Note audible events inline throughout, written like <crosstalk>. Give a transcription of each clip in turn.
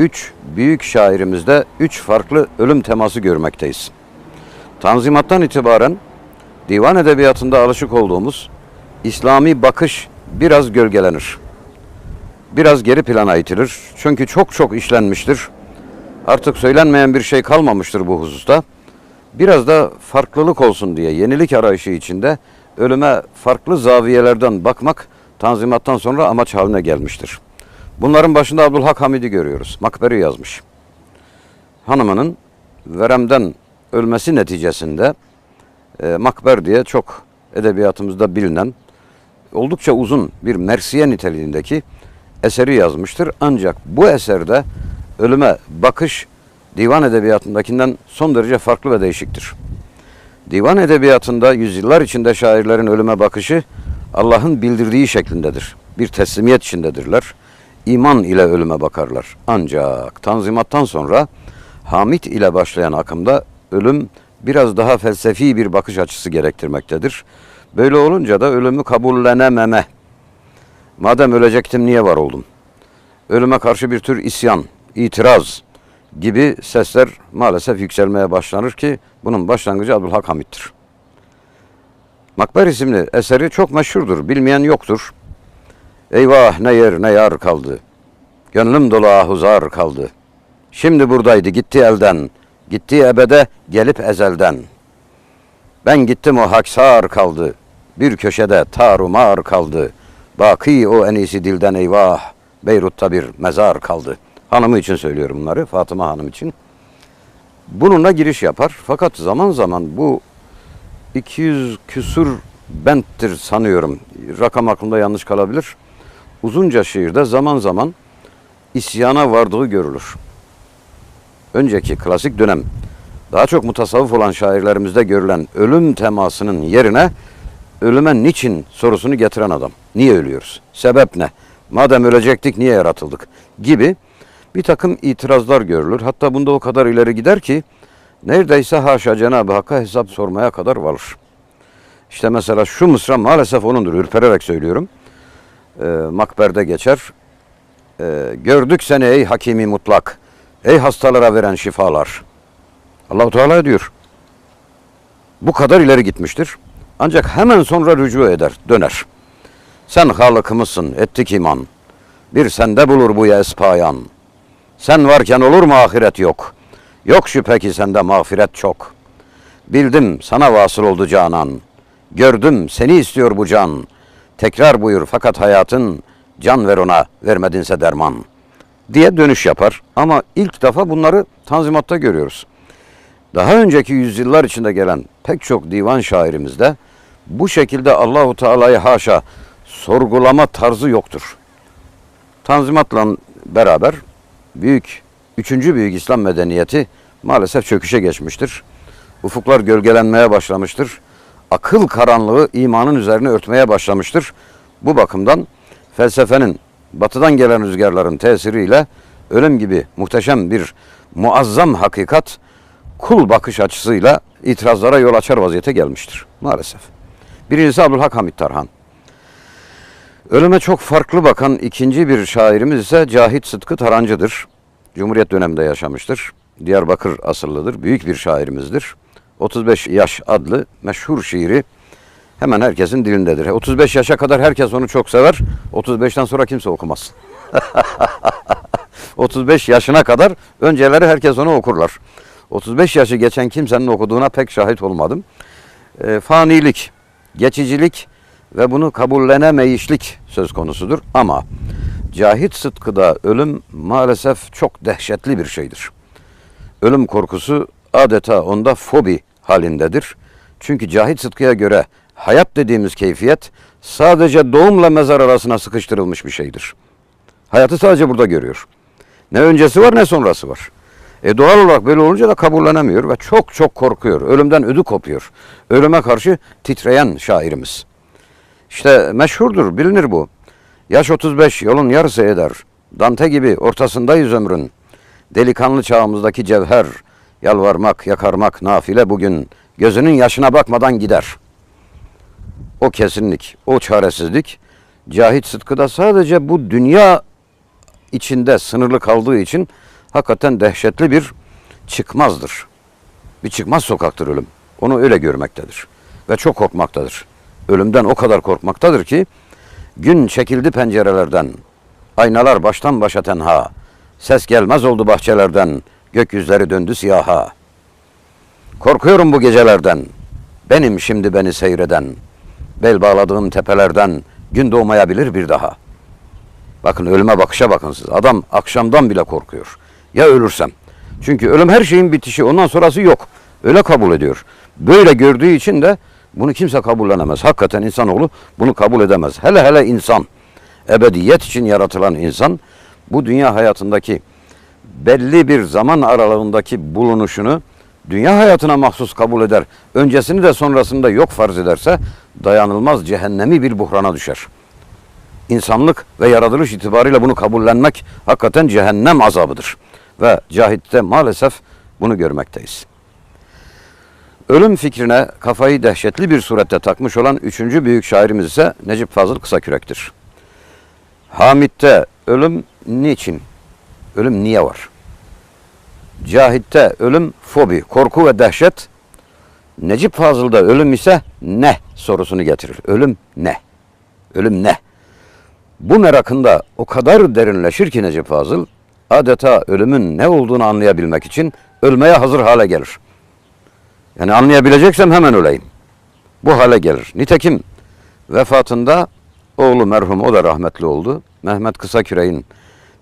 üç büyük şairimizde üç farklı ölüm teması görmekteyiz. Tanzimattan itibaren divan edebiyatında alışık olduğumuz İslami bakış biraz gölgelenir. Biraz geri plana itilir. Çünkü çok çok işlenmiştir. Artık söylenmeyen bir şey kalmamıştır bu hususta. Biraz da farklılık olsun diye yenilik arayışı içinde ölüme farklı zaviyelerden bakmak Tanzimattan sonra amaç haline gelmiştir. Bunların başında Abdülhak Hamid'i görüyoruz. Makberi yazmış. Hanımının veremden ölmesi neticesinde e, Makber diye çok edebiyatımızda bilinen oldukça uzun bir mersiye niteliğindeki eseri yazmıştır. Ancak bu eserde ölüme bakış divan edebiyatındakinden son derece farklı ve değişiktir. Divan edebiyatında yüzyıllar içinde şairlerin ölüme bakışı Allah'ın bildirdiği şeklindedir. Bir teslimiyet içindedirler. İman ile ölüme bakarlar. Ancak Tanzimattan sonra Hamit ile başlayan akımda ölüm biraz daha felsefi bir bakış açısı gerektirmektedir. Böyle olunca da ölümü kabullenememe. Madem ölecektim niye var oldum? Ölüme karşı bir tür isyan, itiraz gibi sesler maalesef yükselmeye başlanır ki bunun başlangıcı Abdülhak Hamit'tir. Makber isimli eseri çok meşhurdur, bilmeyen yoktur. Eyvah ne yer ne yar kaldı. Gönlüm dolu ahuzar kaldı. Şimdi buradaydı gitti elden. Gitti ebede gelip ezelden. Ben gittim o haksar kaldı. Bir köşede tarumar kaldı. Baki o en iyisi dilden eyvah. Beyrut'ta bir mezar kaldı. Hanımı için söylüyorum bunları. Fatıma Hanım için. Bununla giriş yapar. Fakat zaman zaman bu 200 küsur benttir sanıyorum. Rakam aklımda yanlış kalabilir. Uzunca şiirde zaman zaman isyana vardığı görülür. Önceki klasik dönem daha çok mutasavvıf olan şairlerimizde görülen ölüm temasının yerine ölüme niçin sorusunu getiren adam. Niye ölüyoruz? Sebep ne? Madem ölecektik niye yaratıldık? Gibi bir takım itirazlar görülür. Hatta bunda o kadar ileri gider ki neredeyse haşa Cenab-ı Hakk'a hesap sormaya kadar varır. İşte mesela şu mısra maalesef onundur. Ürpererek söylüyorum. Ee, Makber'de geçer. Ee, gördük seni ey hakimi mutlak. Ey hastalara veren şifalar. Allahu Teala diyor. Bu kadar ileri gitmiştir. Ancak hemen sonra rücu eder, döner. Sen Halık'ımızsın, ettik iman. Bir sende bulur bu espayan. Sen varken olur mu ahiret yok. Yok şüphe ki sende mağfiret çok. Bildim sana vasıl oldu canan. Gördüm seni istiyor bu can. Tekrar buyur fakat hayatın can ver ona vermedinse derman diye dönüş yapar. Ama ilk defa bunları Tanzimat'ta görüyoruz. Daha önceki yüzyıllar içinde gelen pek çok divan şairimizde bu şekilde Allahu Teala'yı haşa sorgulama tarzı yoktur. Tanzimatla beraber büyük, üçüncü büyük İslam medeniyeti maalesef çöküşe geçmiştir. Ufuklar gölgelenmeye başlamıştır. Akıl karanlığı imanın üzerine örtmeye başlamıştır. Bu bakımdan felsefenin batıdan gelen rüzgarların tesiriyle ölüm gibi muhteşem bir muazzam hakikat kul bakış açısıyla itirazlara yol açar vaziyete gelmiştir maalesef. Birincisi Abdülhak Hamid Tarhan. Ölüme çok farklı bakan ikinci bir şairimiz ise Cahit Sıtkı Tarancı'dır. Cumhuriyet döneminde yaşamıştır. Diyarbakır asıllıdır. Büyük bir şairimizdir. 35 yaş adlı meşhur şiiri hemen herkesin dilindedir. 35 yaşa kadar herkes onu çok sever. 35'ten sonra kimse okumaz. <laughs> 35 yaşına kadar önceleri herkes onu okurlar. 35 yaşı geçen kimsenin okuduğuna pek şahit olmadım. E, fanilik, geçicilik ve bunu kabullenemeyişlik söz konusudur. Ama Cahit Sıtkı'da ölüm maalesef çok dehşetli bir şeydir. Ölüm korkusu adeta onda fobi halindedir. Çünkü Cahit Sıtkı'ya göre hayat dediğimiz keyfiyet sadece doğumla mezar arasına sıkıştırılmış bir şeydir. Hayatı sadece burada görüyor. Ne öncesi var ne sonrası var. E doğal olarak böyle olunca da kabullenemiyor ve çok çok korkuyor. Ölümden ödü kopuyor. Ölüme karşı titreyen şairimiz. İşte meşhurdur, bilinir bu. Yaş 35, yolun yarısı eder. Dante gibi ortasındayız ömrün. Delikanlı çağımızdaki cevher. Yalvarmak, yakarmak nafile bugün. Gözünün yaşına bakmadan gider. O kesinlik, o çaresizlik Cahit Sıtkı'da sadece bu dünya içinde sınırlı kaldığı için hakikaten dehşetli bir çıkmazdır. Bir çıkmaz sokaktır ölüm. Onu öyle görmektedir. Ve çok korkmaktadır. Ölümden o kadar korkmaktadır ki gün çekildi pencerelerden. Aynalar baştan başa tenha. Ses gelmez oldu bahçelerden. Gökyüzleri döndü siyaha. Korkuyorum bu gecelerden. Benim şimdi beni seyreden. Bel bağladığım tepelerden gün doğmayabilir bir daha. Bakın ölüme bakışa bakın siz. Adam akşamdan bile korkuyor. Ya ölürsem? Çünkü ölüm her şeyin bitişi. Ondan sonrası yok. Öyle kabul ediyor. Böyle gördüğü için de bunu kimse kabullenemez. Hakikaten insanoğlu bunu kabul edemez. Hele hele insan. Ebediyet için yaratılan insan bu dünya hayatındaki belli bir zaman aralığındaki bulunuşunu dünya hayatına mahsus kabul eder. Öncesini de sonrasını da yok farz ederse dayanılmaz cehennemi bir buhrana düşer. İnsanlık ve yaratılış itibariyle bunu kabullenmek hakikaten cehennem azabıdır. Ve Cahit'te maalesef bunu görmekteyiz. Ölüm fikrine kafayı dehşetli bir surette takmış olan üçüncü büyük şairimiz ise Necip Fazıl Kısakürek'tir. Hamit'te ölüm niçin? Ölüm niye var? Cahit'te ölüm fobi, korku ve dehşet. Necip Fazıl'da ölüm ise ne sorusunu getirir. Ölüm ne? Ölüm ne? Bu merakında o kadar derinleşir ki Necip Fazıl, adeta ölümün ne olduğunu anlayabilmek için ölmeye hazır hale gelir. Yani anlayabileceksem hemen öleyim. Bu hale gelir. Nitekim vefatında oğlu merhum o da rahmetli oldu. Mehmet Kısaküre'nin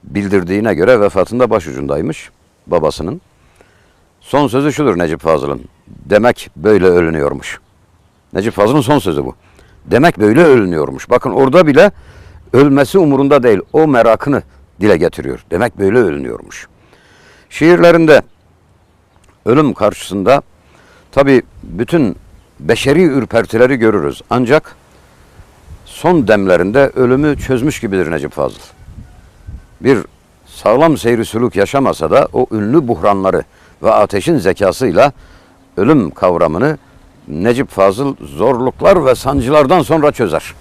bildirdiğine göre vefatında başucundaymış babasının. Son sözü şudur Necip Fazıl'ın. Demek böyle ölünüyormuş. Necip Fazıl'ın son sözü bu. Demek böyle ölünüyormuş. Bakın orada bile ölmesi umurunda değil. O merakını dile getiriyor. Demek böyle ölünüyormuş. Şiirlerinde ölüm karşısında tabi bütün beşeri ürpertileri görürüz. Ancak son demlerinde ölümü çözmüş gibidir Necip Fazıl. Bir sağlam seyri sülük yaşamasa da o ünlü buhranları ve ateşin zekasıyla ölüm kavramını Necip Fazıl zorluklar ve sancılardan sonra çözer.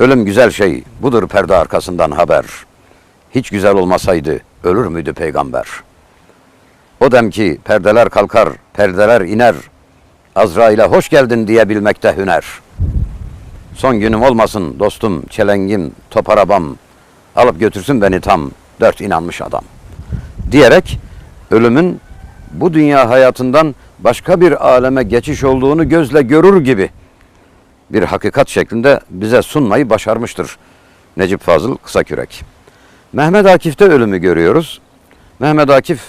Ölüm güzel şey, budur perde arkasından haber. Hiç güzel olmasaydı ölür müydü peygamber? O dem ki perdeler kalkar, perdeler iner. Azrail'e hoş geldin diyebilmekte hüner. Son günüm olmasın dostum, çelengim, top arabam. Alıp götürsün beni tam, dört inanmış adam. Diyerek ölümün bu dünya hayatından başka bir aleme geçiş olduğunu gözle görür gibi bir hakikat şeklinde bize sunmayı başarmıştır Necip Fazıl Kısakürek. Mehmet Akif'te ölümü görüyoruz. Mehmet Akif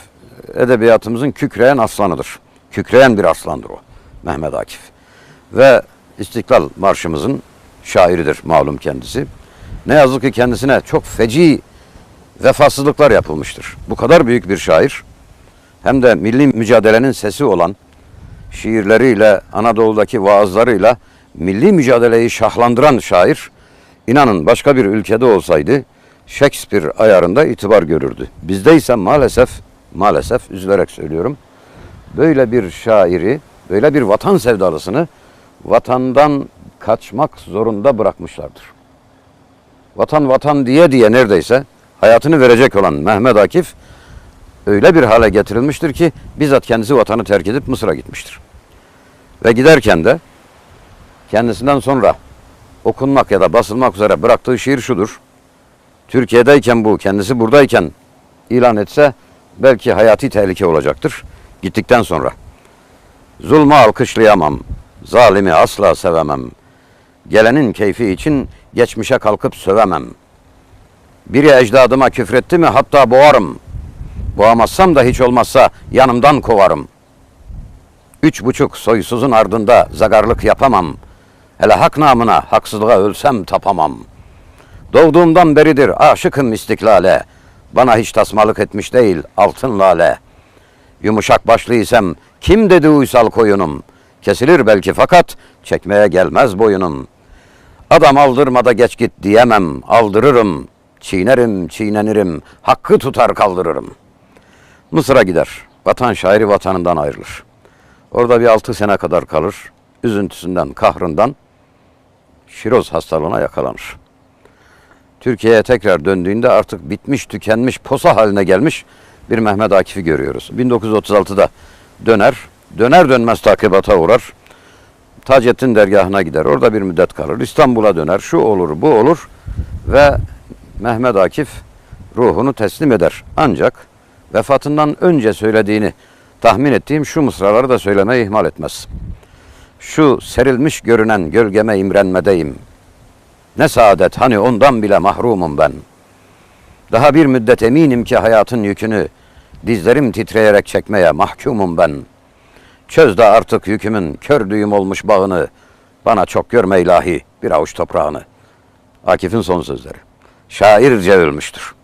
edebiyatımızın kükreyen aslanıdır. Kükreyen bir aslandır o Mehmet Akif. Ve İstiklal Marşımızın şairidir malum kendisi. Ne yazık ki kendisine çok feci vefasızlıklar yapılmıştır. Bu kadar büyük bir şair hem de milli mücadelenin sesi olan şiirleriyle, Anadolu'daki vaazlarıyla milli mücadeleyi şahlandıran şair, inanın başka bir ülkede olsaydı Shakespeare ayarında itibar görürdü. Bizde ise maalesef, maalesef üzülerek söylüyorum, böyle bir şairi, böyle bir vatan sevdalısını vatandan kaçmak zorunda bırakmışlardır. Vatan vatan diye diye neredeyse hayatını verecek olan Mehmet Akif öyle bir hale getirilmiştir ki bizzat kendisi vatanı terk edip Mısır'a gitmiştir. Ve giderken de kendisinden sonra okunmak ya da basılmak üzere bıraktığı şiir şudur. Türkiye'deyken bu, kendisi buradayken ilan etse belki hayati tehlike olacaktır. Gittikten sonra. Zulmü alkışlayamam, zalimi asla sevemem. Gelenin keyfi için geçmişe kalkıp sövemem. Biri ecdadıma küfretti mi hatta boğarım. Boğamazsam da hiç olmazsa yanımdan kovarım. Üç buçuk soysuzun ardında zagarlık yapamam. Hele hak namına haksızlığa ölsem tapamam. Doğduğumdan beridir aşıkım istiklale. Bana hiç tasmalık etmiş değil altın lale. Yumuşak başlıysam kim dedi uysal koyunum? Kesilir belki fakat çekmeye gelmez boyunum. Adam aldırmada geç git diyemem, aldırırım. Çiğnerim, çiğnenirim, hakkı tutar kaldırırım. Mısır'a gider. Vatan şairi vatanından ayrılır. Orada bir altı sene kadar kalır. Üzüntüsünden, kahrından şiroz hastalığına yakalanır. Türkiye'ye tekrar döndüğünde artık bitmiş, tükenmiş, posa haline gelmiş bir Mehmet Akif'i görüyoruz. 1936'da döner, döner dönmez takibata uğrar. Taceddin dergahına gider. Orada bir müddet kalır. İstanbul'a döner. Şu olur, bu olur ve Mehmet Akif ruhunu teslim eder. Ancak vefatından önce söylediğini tahmin ettiğim şu mısraları da söylemeyi ihmal etmez. Şu serilmiş görünen gölgeme imrenmedeyim. Ne saadet hani ondan bile mahrumum ben. Daha bir müddet eminim ki hayatın yükünü dizlerim titreyerek çekmeye mahkumum ben. Çöz de artık yükümün kör düğüm olmuş bağını. Bana çok görme ilahi bir avuç toprağını. Akif'in son sözleri. Şairce ölmüştür.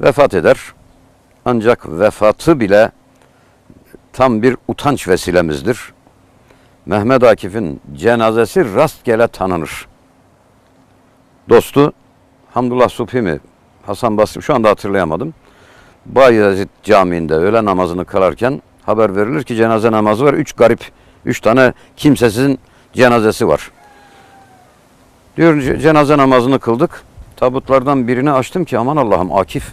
Vefat eder. Ancak vefatı bile tam bir utanç vesilemizdir. Mehmet Akif'in cenazesi rastgele tanınır. Dostu Hamdullah Subhi mi? Hasan Basri şu anda hatırlayamadım. Bayezid Camii'nde öğle namazını kılarken haber verilir ki cenaze namazı var. Üç garip, üç tane kimsesizin cenazesi var. Diyor "Ce- cenaze namazını kıldık. Tabutlardan birini açtım ki aman Allah'ım Akif.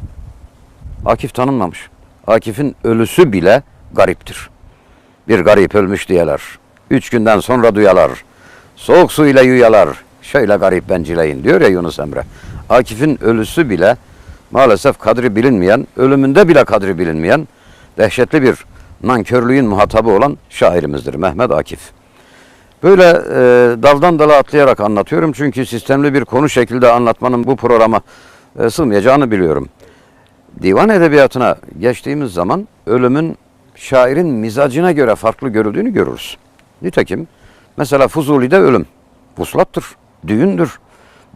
Akif tanınmamış. Akif'in ölüsü bile gariptir. Bir garip ölmüş diyeler. Üç günden sonra duyalar. Soğuk su ile yuyalar. Şöyle garip bencileyin diyor ya Yunus Emre. Akif'in ölüsü bile maalesef kadri bilinmeyen, ölümünde bile kadri bilinmeyen dehşetli bir nankörlüğün muhatabı olan şairimizdir Mehmet Akif. Böyle e, daldan dala atlayarak anlatıyorum çünkü sistemli bir konu şekilde anlatmanın bu programa e, sığmayacağını biliyorum. Divan edebiyatına geçtiğimiz zaman ölümün şairin mizacına göre farklı görüldüğünü görürüz. Nitekim mesela Fuzuli'de ölüm vuslattır, düğündür.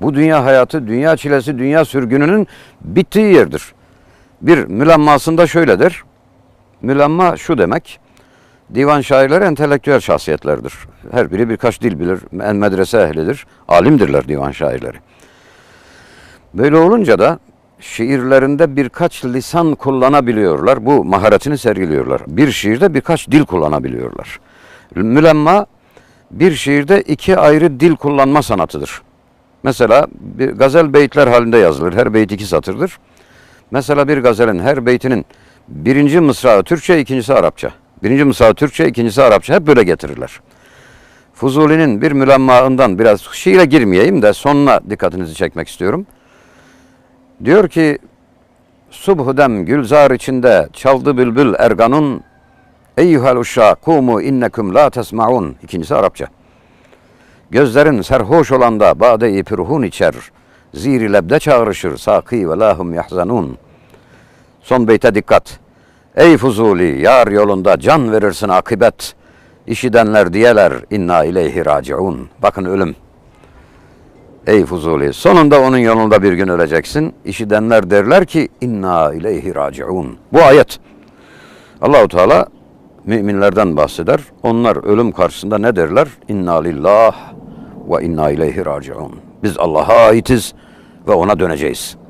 Bu dünya hayatı, dünya çilesi, dünya sürgününün bittiği yerdir. Bir mülemmasında şöyledir. Mülemma şu demek. Divan şairleri entelektüel şahsiyetlerdir. Her biri birkaç dil bilir, en medrese ehlidir, alimdirler divan şairleri. Böyle olunca da şiirlerinde birkaç lisan kullanabiliyorlar. Bu maharetini sergiliyorlar. Bir şiirde birkaç dil kullanabiliyorlar. Mülemma bir şiirde iki ayrı dil kullanma sanatıdır. Mesela bir gazel beyitler halinde yazılır. Her beyt iki satırdır. Mesela bir gazelin her beytinin birinci mısrağı Türkçe, ikincisi Arapça. Birinci mısrağı Türkçe, ikincisi Arapça. Hep böyle getirirler. Fuzuli'nin bir mülemmaından biraz şiire girmeyeyim de sonuna dikkatinizi çekmek istiyorum. Diyor ki Subhudem gülzar içinde çaldı bülbül erganun Eyyuhel uşşa kumu innekum la tesmaun. İkincisi Arapça. Gözlerin serhoş olanda bade-i pürhun içer. Ziri lebde çağrışır saki ve lahum yahzanun. Son beyte dikkat. Ey Fuzuli yar yolunda can verirsin akibet. İşidenler diyeler inna ileyhi raciun. Bakın ölüm. Ey Fuzuli sonunda onun yolunda bir gün öleceksin. İşidenler derler ki inna ileyhi raciun. Bu ayet. Allahu Teala müminlerden bahseder. Onlar ölüm karşısında ne derler? İnna lillah ve inna ileyhi raciun. Biz Allah'a aitiz ve ona döneceğiz.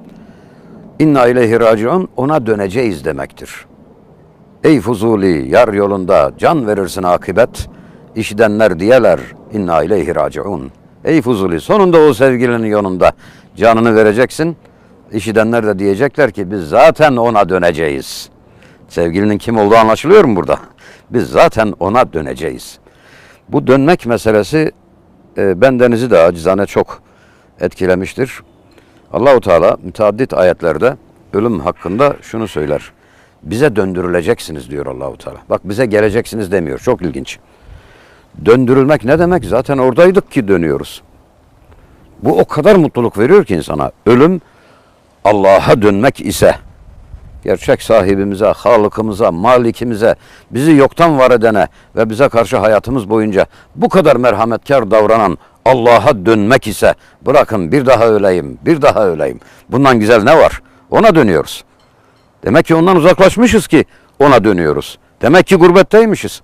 İnna ileyhi raciun ona döneceğiz demektir. Ey Fuzuli yar yolunda can verirsin akibet. İşidenler diyeler inna ileyhi raciun. Ey Fuzuli sonunda o sevgilinin yolunda canını vereceksin. İşidenler de diyecekler ki biz zaten ona döneceğiz. Sevgilinin kim olduğu anlaşılıyor mu burada? Biz zaten ona döneceğiz. Bu dönmek meselesi e, bendenizi de acizane çok etkilemiştir. Allahu Teala müteaddit ayetlerde ölüm hakkında şunu söyler. Bize döndürüleceksiniz diyor Allahu Teala. Bak bize geleceksiniz demiyor. Çok ilginç. Döndürülmek ne demek? Zaten oradaydık ki dönüyoruz. Bu o kadar mutluluk veriyor ki insana. Ölüm Allah'a dönmek ise gerçek sahibimize, halıkımıza, malikimize, bizi yoktan var edene ve bize karşı hayatımız boyunca bu kadar merhametkar davranan Allah'a dönmek ise bırakın bir daha öleyim, bir daha öleyim. Bundan güzel ne var? Ona dönüyoruz. Demek ki ondan uzaklaşmışız ki ona dönüyoruz. Demek ki gurbetteymişiz.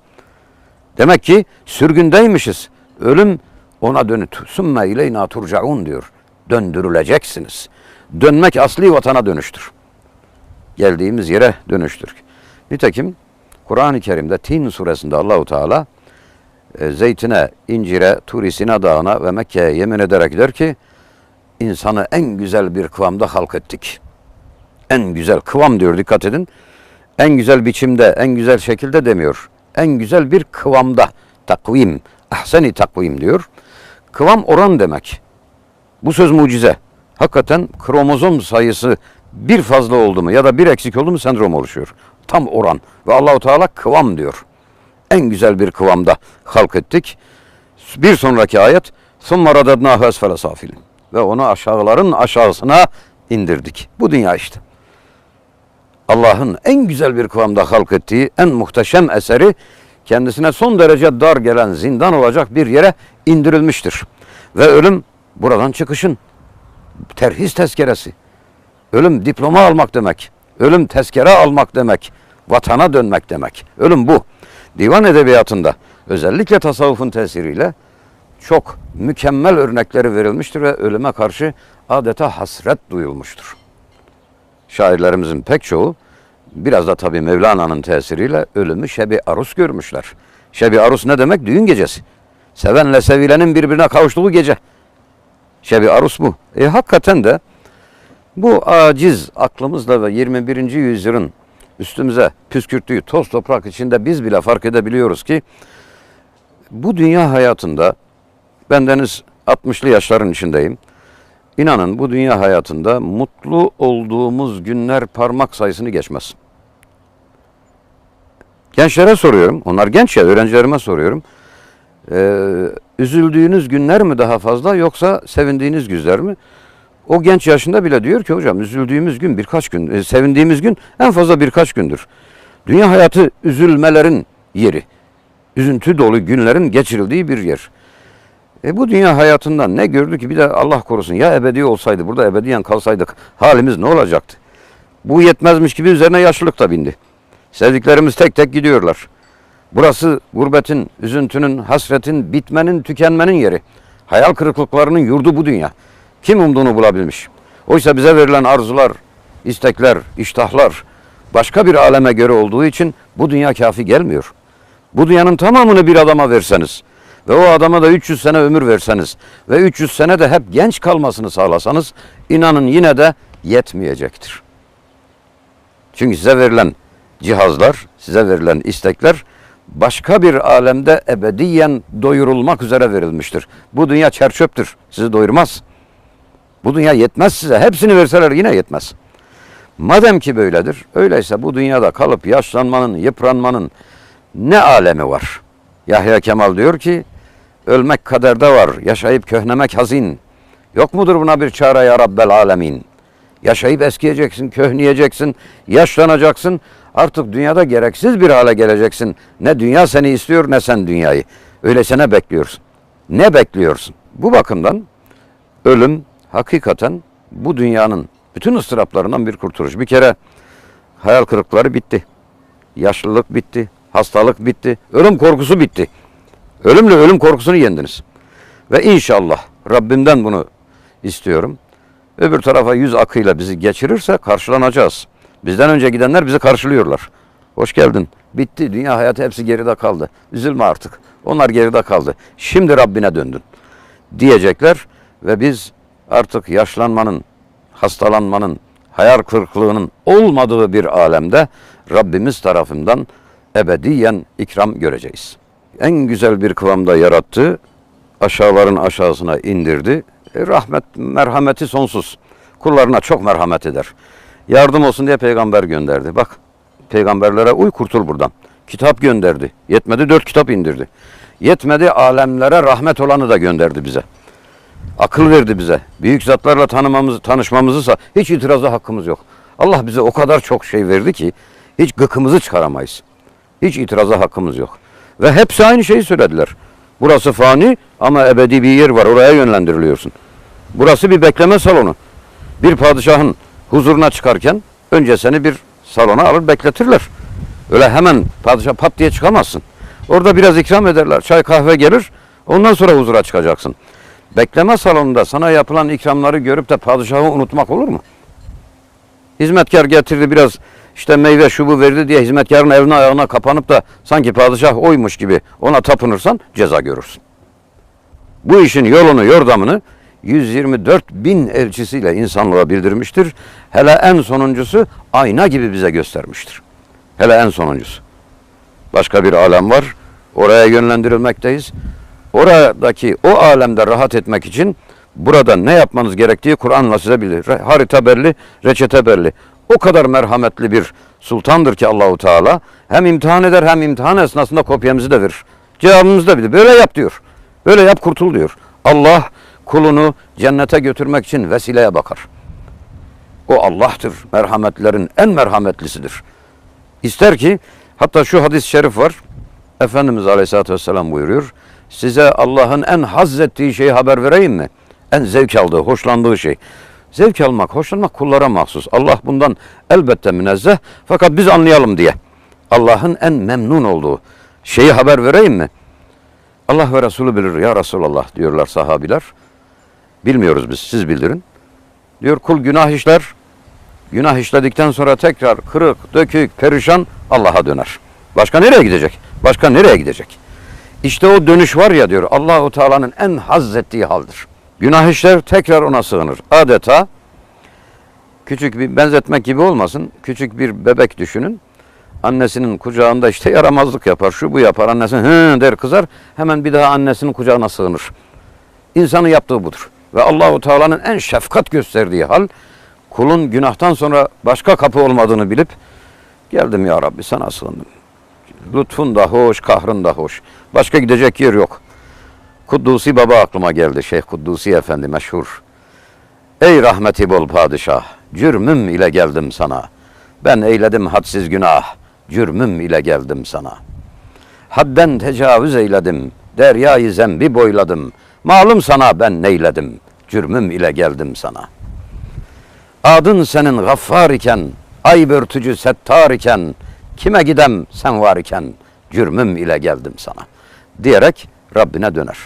Demek ki sürgündeymişiz. Ölüm ona dönüt. Sümme ileyna turcaun diyor. Döndürüleceksiniz. Dönmek asli vatana dönüştür. Geldiğimiz yere dönüştür. Nitekim Kur'an-ı Kerim'de Tin suresinde Allahu Teala e, zeytine, incire, Turi Sina Dağı'na ve Mekke'ye yemin ederek der ki insanı en güzel bir kıvamda halk ettik. En güzel kıvam diyor dikkat edin. En güzel biçimde, en güzel şekilde demiyor. En güzel bir kıvamda takvim, ahseni takvim diyor. Kıvam oran demek. Bu söz mucize. Hakikaten kromozom sayısı bir fazla oldu mu ya da bir eksik oldu mu sendrom oluşuyor. Tam oran. Ve Allahu Teala kıvam diyor en güzel bir kıvamda halk ettik. Bir sonraki ayet ثُمَّ رَدَدْنَاهُ أَسْفَلَ سَافِلٍ Ve onu aşağıların aşağısına indirdik. Bu dünya işte. Allah'ın en güzel bir kıvamda halk ettiği en muhteşem eseri kendisine son derece dar gelen zindan olacak bir yere indirilmiştir. Ve ölüm buradan çıkışın terhis tezkeresi. Ölüm diploma almak demek. Ölüm tezkere almak demek. Vatana dönmek demek. Ölüm bu. Divan edebiyatında özellikle tasavvufun tesiriyle çok mükemmel örnekleri verilmiştir ve ölüme karşı adeta hasret duyulmuştur. Şairlerimizin pek çoğu biraz da tabii Mevlana'nın tesiriyle ölümü şebi arus görmüşler. Şebi arus ne demek? Düğün gecesi. Sevenle sevilenin birbirine kavuştuğu gece. Şebi arus bu. E hakikaten de bu aciz aklımızla ve 21. yüzyılın üstümüze püskürttüğü toz toprak içinde biz bile fark edebiliyoruz ki bu dünya hayatında bendeniz 60'lı yaşların içindeyim. İnanın bu dünya hayatında mutlu olduğumuz günler parmak sayısını geçmez. Gençlere soruyorum, onlar genç ya öğrencilerime soruyorum. Ee, üzüldüğünüz günler mi daha fazla yoksa sevindiğiniz günler mi? O genç yaşında bile diyor ki hocam üzüldüğümüz gün birkaç gün, e, sevindiğimiz gün en fazla birkaç gündür. Dünya hayatı üzülmelerin yeri. Üzüntü dolu günlerin geçirildiği bir yer. E bu dünya hayatından ne gördü ki bir de Allah korusun ya ebedi olsaydı burada ebediyen kalsaydık halimiz ne olacaktı? Bu yetmezmiş gibi üzerine yaşlılık da bindi. Sevdiklerimiz tek tek gidiyorlar. Burası gurbetin, üzüntünün, hasretin, bitmenin, tükenmenin yeri. Hayal kırıklıklarının yurdu bu dünya. Kim umduğunu bulabilmiş? Oysa bize verilen arzular, istekler, iştahlar başka bir aleme göre olduğu için bu dünya kafi gelmiyor. Bu dünyanın tamamını bir adama verseniz ve o adama da 300 sene ömür verseniz ve 300 sene de hep genç kalmasını sağlasanız inanın yine de yetmeyecektir. Çünkü size verilen cihazlar, size verilen istekler başka bir alemde ebediyen doyurulmak üzere verilmiştir. Bu dünya çerçöptür. Sizi doyurmaz. Bu dünya yetmez size. Hepsini verseler yine yetmez. Madem ki böyledir, öyleyse bu dünyada kalıp yaşlanmanın, yıpranmanın ne alemi var? Yahya Kemal diyor ki, ölmek kaderde var, yaşayıp köhnemek hazin. Yok mudur buna bir çare ya Rabbel alemin? Yaşayıp eskiyeceksin, köhneyeceksin, yaşlanacaksın. Artık dünyada gereksiz bir hale geleceksin. Ne dünya seni istiyor ne sen dünyayı. Öyleyse ne bekliyorsun? Ne bekliyorsun? Bu bakımdan ölüm hakikaten bu dünyanın bütün ıstıraplarından bir kurtuluş. Bir kere hayal kırıkları bitti. Yaşlılık bitti. Hastalık bitti. Ölüm korkusu bitti. Ölümle ölüm korkusunu yendiniz. Ve inşallah Rabbimden bunu istiyorum. Öbür tarafa yüz akıyla bizi geçirirse karşılanacağız. Bizden önce gidenler bizi karşılıyorlar. Hoş geldin. Bitti. Dünya hayatı hepsi geride kaldı. Üzülme artık. Onlar geride kaldı. Şimdi Rabbine döndün. Diyecekler ve biz artık yaşlanmanın, hastalanmanın, hayal kırıklığının olmadığı bir alemde Rabbimiz tarafından ebediyen ikram göreceğiz. En güzel bir kıvamda yarattı, aşağıların aşağısına indirdi. E, rahmet, merhameti sonsuz. Kullarına çok merhamet eder. Yardım olsun diye peygamber gönderdi. Bak, peygamberlere uy kurtul buradan. Kitap gönderdi. Yetmedi dört kitap indirdi. Yetmedi alemlere rahmet olanı da gönderdi bize. Akıl verdi bize. Büyük zatlarla tanımamız, tanışmamızı hiç itiraza hakkımız yok. Allah bize o kadar çok şey verdi ki hiç gıkımızı çıkaramayız. Hiç itiraza hakkımız yok. Ve hepsi aynı şeyi söylediler. Burası fani ama ebedi bir yer var. Oraya yönlendiriliyorsun. Burası bir bekleme salonu. Bir padişahın huzuruna çıkarken önce seni bir salona alır bekletirler. Öyle hemen padişah pat diye çıkamazsın. Orada biraz ikram ederler. Çay kahve gelir. Ondan sonra huzura çıkacaksın. Bekleme salonunda sana yapılan ikramları görüp de padişahı unutmak olur mu? Hizmetkar getirdi biraz işte meyve şubu verdi diye hizmetkarın evine ayağına kapanıp da sanki padişah oymuş gibi ona tapınırsan ceza görürsün. Bu işin yolunu, yordamını 124 bin elçisiyle insanlığa bildirmiştir. Hele en sonuncusu ayna gibi bize göstermiştir. Hele en sonuncusu. Başka bir alem var. Oraya yönlendirilmekteyiz. Oradaki o alemde rahat etmek için burada ne yapmanız gerektiği Kur'an'la size bilir. Harita belli, reçete belli. O kadar merhametli bir sultandır ki Allahu Teala hem imtihan eder hem imtihan esnasında kopyamızı da verir. Cevabımızı da bilir. Böyle yap diyor. Böyle yap kurtul diyor. Allah kulunu cennete götürmek için vesileye bakar. O Allah'tır. Merhametlerin en merhametlisidir. İster ki hatta şu hadis-i şerif var. Efendimiz Aleyhisselatü Vesselam buyuruyor. Size Allah'ın en haz ettiği şeyi haber vereyim mi? En zevk aldığı, hoşlandığı şey. Zevk almak, hoşlanmak kullara mahsus. Allah bundan elbette münezzeh fakat biz anlayalım diye. Allah'ın en memnun olduğu şeyi haber vereyim mi? Allah ve Resulü bilir ya Resulallah diyorlar sahabiler. Bilmiyoruz biz, siz bildirin. Diyor kul günah işler, Günah işledikten sonra tekrar kırık, dökük, perişan Allah'a döner. Başka nereye gidecek? Başka nereye gidecek? İşte o dönüş var ya diyor Allahu Teala'nın en haz ettiği haldir. Günah işler tekrar ona sığınır. Adeta küçük bir benzetmek gibi olmasın. Küçük bir bebek düşünün. Annesinin kucağında işte yaramazlık yapar, şu bu yapar. Annesi hı der kızar. Hemen bir daha annesinin kucağına sığınır. İnsanın yaptığı budur. Ve Allahu Teala'nın en şefkat gösterdiği hal kulun günahtan sonra başka kapı olmadığını bilip geldim ya Rabbi sana sığındım. Lütfun da hoş, kahrın da hoş. Başka gidecek yer yok. Kuddusi Baba aklıma geldi. Şeyh Kuddusi Efendi meşhur. Ey rahmeti bol padişah, cürmüm ile geldim sana. Ben eyledim hadsiz günah, cürmüm ile geldim sana. Hadden tecavüz eyledim, deryayı zembi boyladım. Malum sana ben neyledim, cürmüm ile geldim sana. Adın senin gaffar iken, ay börtücü settar iken, kime gidem sen var iken, cürmüm ile geldim sana. Diyerek Rabbine döner.